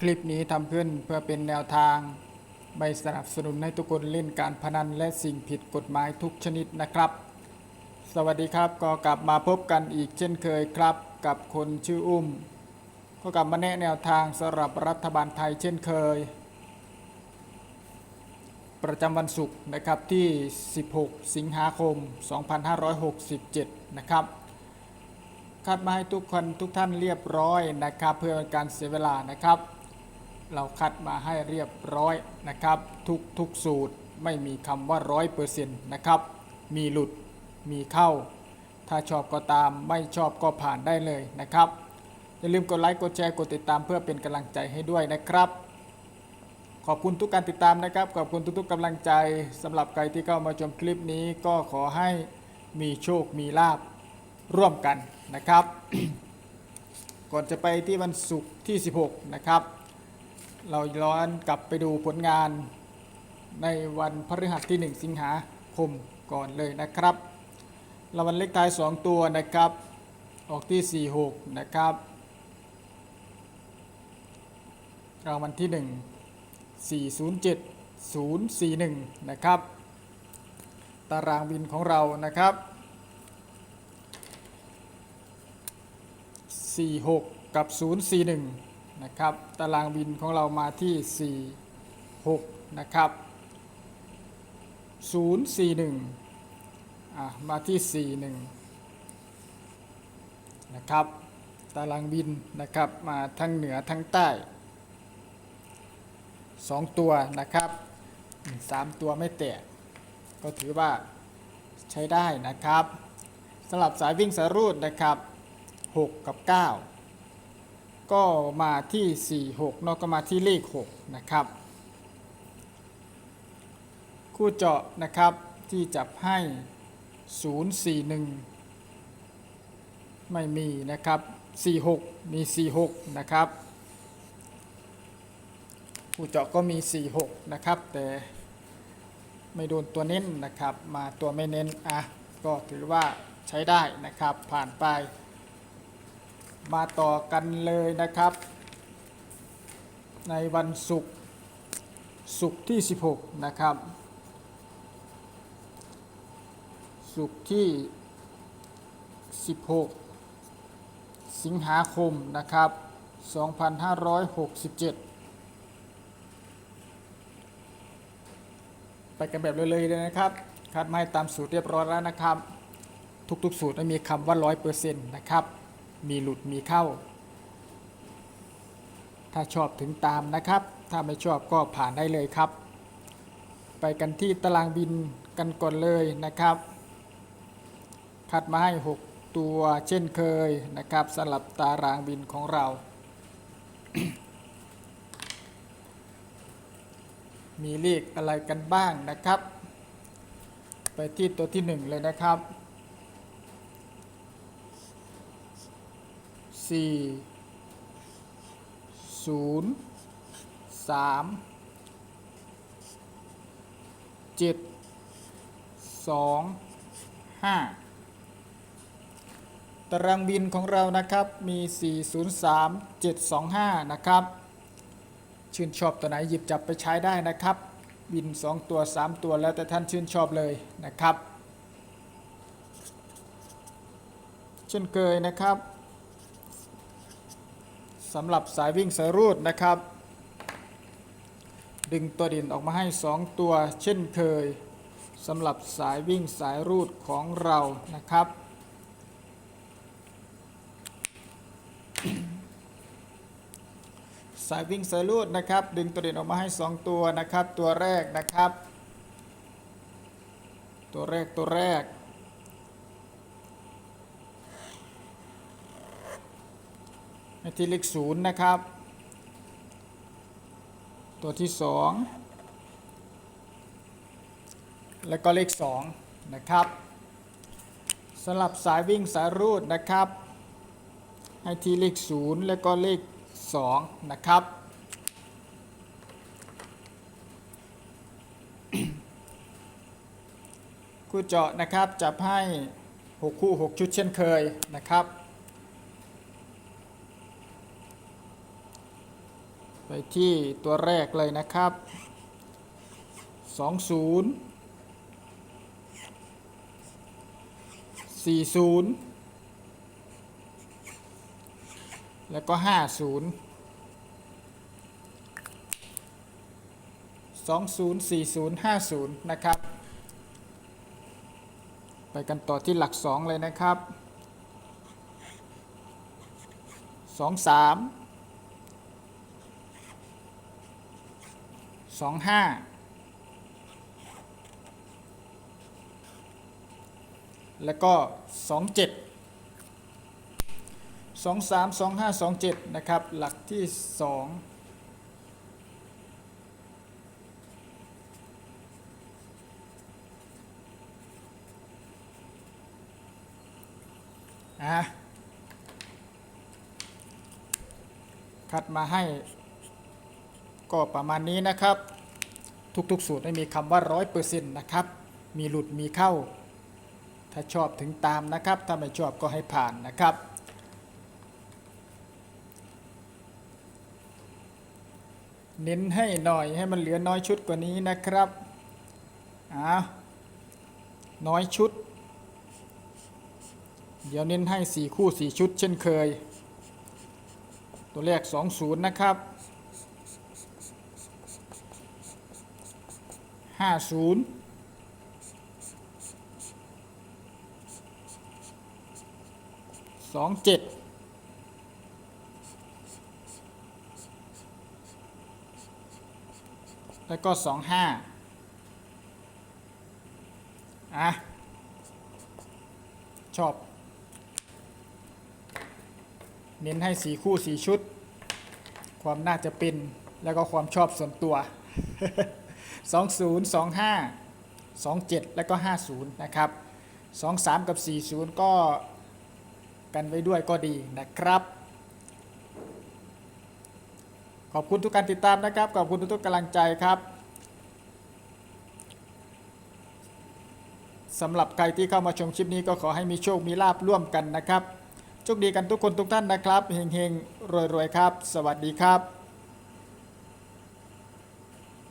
คลิปนี้ทำขึ้นเพื่อเป็นแนวทางไม่สนับสนุนให้ทุกคนเล่นการพนันและสิ่งผิดกฎหมายทุกชนิดนะครับ สวัสดีครับก็กลับมาพบกันอีกเช่นเคยครับ กับคนชื่ออุ้ม ก็กลับมาแนะแนวทางสำหรับรัฐบาลไทยเช่นเคย ประจำวันศุกร์นะครับที่ 16 สิงหาคม 2567 นะครับคัดมาให้ทุกคนทุกท่านเรียบร้อยนะครับ เพื่อการเสียเวลานะครับ เราคัดมาให้เรียบร้อยนะครับ ทุกทุกสูตรไม่มีคำว่าร้อยเปอร์เซ็นต์นะครับ มีหลุดมีเข้า ถ้าชอบก็ตามไม่ชอบก็ผ่านได้เลยนะครับ อย่าลืมกดไลค์กดแชร์กดติดตามเพื่อเป็นกำลังใจให้ด้วยนะครับ ขอบคุณทุกการติดตามนะครับ ขอบคุณทุกๆกำลังใจสำหรับใครที่เข้ามาชมคลิปนี้ก็ขอให้มีโชคมีลาบร่วมกันนะครับ ก่อนจะไปที่วันศุกร์ที่ 16 นะครับ เราย้อนกลับไปดูผลงานในวันพฤหัสที่ 1 สิงหาคมก่อนเลยนะครับรางวัลเลขท้าย 2 ตัวนะครับ ออกที่ 46 นะครับ รางวัลที่ 1 407 041 นะครับ ตารางบินของเรานะครับ 46 กับ 041 นะครับ ตารางบินของเรามาที่ 46 นะครับ 041อะมาที่ 41 นะครับ ตารางบินนะครับมาทั้งเหนือทั้งใต้ 2 ตัวนะครับ 3 ตัวไม่แตกก็ถือว่าใช้ได้นะครับสำหรับสายวิ่งสายรูดนะครับ 6 กับ 9 ก็มาที่ 4 6เนอกก็มาที่เลข 6 นะครับ คู่เจาะนะครับที่จับให้ 041 ไม่มีนะครับ 46 มี 46 นะครับคู่เจาะก็มี 46 นะครับ แต่ไม่โดนตัวเน้นนะครับ มาตัวไม่เน้นอะก็ถือว่าใช้ได้นะครับผ่านไป มาต่อกันเลยนะครับ ในวันศุกร์ศุกร์ที่ 16 นะครับ ศุกร์ที่ 16 สิงหาคมนะครับ 2567ไปกันแบบเลยๆเลยนะครับคัดมาให้ตามสูตรเรียบร้อยแล้วนะครับ ทุกๆ สูตรไม่มีคำว่า 100%นะครับ มีหลุดมีเข้า ถ้าชอบถึงตามนะครับ ถ้าไม่ชอบก็ผ่านได้เลยครับ ไปกันที่ตารางบินกันก่อนเลยนะครับ คัดมาให้ 6 ตัวเช่นเคยนะครับสำหรับตารางบินของเรา มีเลขอะไรกันบ้างนะครับ ไปที่ตัวที่ 1 เลยนะครับ สี่ศูนย์สามเจ็ดสองห้าตารางบินของเรานะครับมี 403 725 นะครับ ชื่นชอบตัวไหนหยิบจับไปใช้ได้นะครับ บิน 2 ตัว 3 ตัวแล้วแต่ท่านชื่นชอบเลยนะครับ เช่นเคยนะครับ สำหรับสายวิ่งสายรูดนะครับ ดึงตัวด่นออกมาให้ 2 ตัวเช่นเคยสำหรับสายวิ่งสายรูดของเรานะครับ สายวิ่งสายรูดนะครับ ดึงตัวเด่นออกมาให้ 2 ตัวนะครับ ตัวแรกนะครับ ตัวแรกตัวแรก ให้ ที่เลขศูนย์นะครับ ตัวที่สองแล้วก็เลขสองนะครับสำหรับสายวิ่งสายรูดนะครับ ให้ที่เลขศูนย์แล้วก็เลขสองนะครับคู่เจาะนะครับจับให้ 6 คู่ 6 ชุดเช่นเคยนะครับ ไปที่ตัวแรกเลยนะครับ 20 40 แล้วก็ 50 20 40 50 นะครับ ไปกันต่อที่หลัก 2 เลยนะครับ 23 2 3 2 5แล้วก็ 27 2 3 2 5 2 7 นะครับ หลักที่ 2 อะคัดมาให้ ก็ประมาณนี้นะครับ ทุกๆ สูตรไม่มีคำว่าร้อยเปอร์เซ็นต์นะครับ มีหลุดมีเข้า ถ้าชอบถึงตามนะครับ ถ้าไม่ชอบก็ให้ผ่านนะครับ เน้นให้หน่อยให้มันเหลือน้อยชุดกว่านี้นะครับอ้าวน้อยชุด เดี๋ยวเน้นให้ 4 คู่ 4 ชุดเช่นเคย ตัวเลข 20 นะครับ 50 27แล้วก็25อะ ชอบ เน้นให้สีคู่สีชุด ความน่าจะเป็น แล้วก็ความชอบส่วนตัว 20 25 27 แล้วก็ 50 นะครับ 23 กับ 40 ก็กันไว้ด้วยก็ดีนะครับ ขอบคุณทุกการติดตามนะครับ ขอบคุณทุกๆกำลังใจครับสำหรับใครที่เข้ามาชมคลิปนี้ก็ขอให้มีโชคมีลาบร่วมกันนะครับโชคดีกันทุกคนทุกท่านนะครับ เฮงๆ รวยๆ ครับ สวัสดีครับ